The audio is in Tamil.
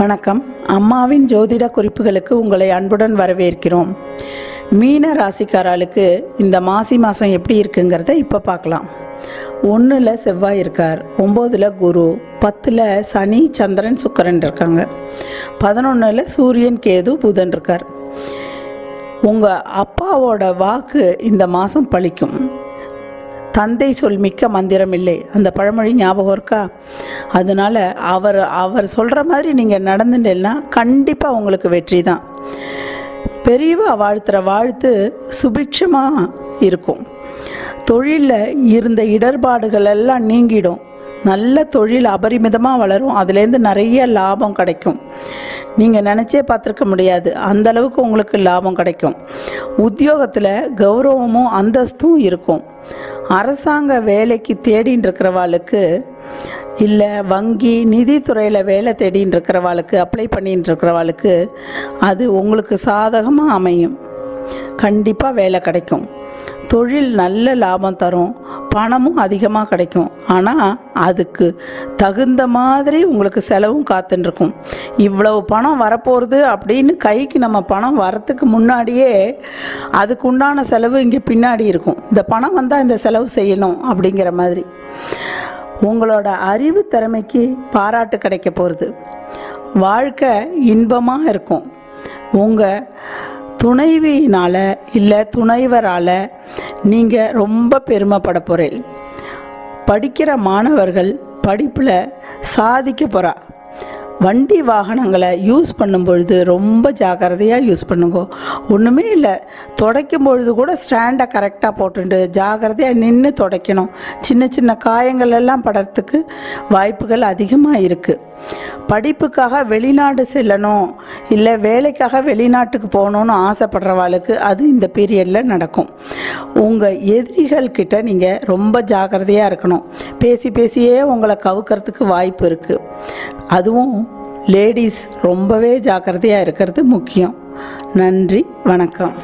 வணக்கம். அம்மாவின் ஜோதிட குறிப்புகளுக்கு உங்களை அன்புடன் வரவேற்கிறோம். மீன ராசிக்காராளுக்கு இந்த மாசி மாதம் எப்படி இருக்குங்கிறத இப்போ பார்க்கலாம். ஒன்றில் செவ்வாய் இருக்கார் ஒம்போதில் குரு பத்தில் சனி சந்திரன் சுக்கரன் இருக்காங்க. பதினொன்றில் சூரியன் கேது புதன் இருக்கார். உங்கள் அப்பாவோட வாக்கு இந்த மாதம் பழிக்கும். தந்தை சொல் மிக்க மந்திரம் இல்லை. அந்த பழமொழி ஞாபகம் இருக்கா? அதனால் அவர் அவர் சொல்கிற மாதிரி நீங்கள் நடந்துட்டேன்னா கண்டிப்பாக உங்களுக்கு வெற்றி தான். பெரியவா வாழ்த்துகிற வாழ்த்து சுபிக்ஷமாக இருக்கும். தொழிலில் இருந்த இடர்பாடுகள் எல்லாம் நீங்கிடும். நல்ல தொழில் அபரிமிதமாக வளரும். அதுலேருந்து நிறைய லாபம் கிடைக்கும். நீங்கள் நினச்சே பார்த்துருக்க முடியாது. அந்த அளவுக்கு உங்களுக்கு லாபம் கிடைக்கும். உத்தியோகத்தில் கௌரவமும் அந்தஸ்தும் இருக்கும். அரசாங்க வேலைக்கு தேடின்னு இருக்கிறவாளுக்கு இல்லை வங்கி நிதித்துறையில் வேலை தேடின்னு இருக்கிறவாளுக்கு அப்ளை பண்ணின்னு இருக்கிறவாளுக்கு அது உங்களுக்கு சாதகமாக அமையும். கண்டிப்பாக வேலை கிடைக்கும். தொழில் நல்ல லாபம் தரும். பணமும் அதிகமாக கிடைக்கும். ஆனால் அதுக்கு தகுந்த மாதிரி உங்களுக்கு செலவும் காத்துருக்கும் இவ்வளவு பணம் வரப்போகிறது அப்படின்னு கைக்கு நம்ம பணம் வரத்துக்கு முன்னாடியே அதுக்கு உண்டான செலவு இங்கே பின்னாடி இருக்கும். இந்த பணம் வந்தால் இந்த செலவு செய்யணும் அப்படிங்கிற மாதிரி. உங்களோட அறிவு திறமைக்கு பாராட்டு கிடைக்க போகிறது வாழ்க்கை இன்பமாக இருக்கும். உங்கள் துணைவியினால் இல்லை துணைவரால் நீங்கள் ரொம்ப பெருமைப்பட போகிறேன் படிக்கிற மாணவர்கள் படிப்பில் சாதிக்க போகிறா வண்டி வாகனங்களை யூஸ் பண்ணும் பொழுது ரொம்ப ஜாக்கிரதையாக யூஸ் பண்ணுங்க. ஒன்றுமே இல்லை. துடைக்கும் பொழுது கூட ஸ்டாண்டை கரெக்டாக போட்டுட்டு ஜாக்கிரதையாக நின்று துடைக்கணும். சின்ன சின்ன காயங்கள் எல்லாம் படுறதுக்கு வாய்ப்புகள் அதிகமாக இருக்குது படிப்புக்காக வெளிநாடு செல்லணும். இல்லை வேலைக்காக வெளிநாட்டுக்கு போகணுன்னு ஆசைப்படுறவாளுக்கு அது இந்த பீரியடில் நடக்கும். உங்கள் எதிரிகள் கிட்ட நீங்கள் ரொம்ப ஜாக்கிரதையாக இருக்கணும். பேசி பேசியே உங்களை கவுக்கிறதுக்கு வாய்ப்பு இருக்குது அதுவும் லேடிஸ் ரொம்பவே ஜாக்கிரதையாக இருக்கிறது முக்கியம். நன்றி வணக்கம்.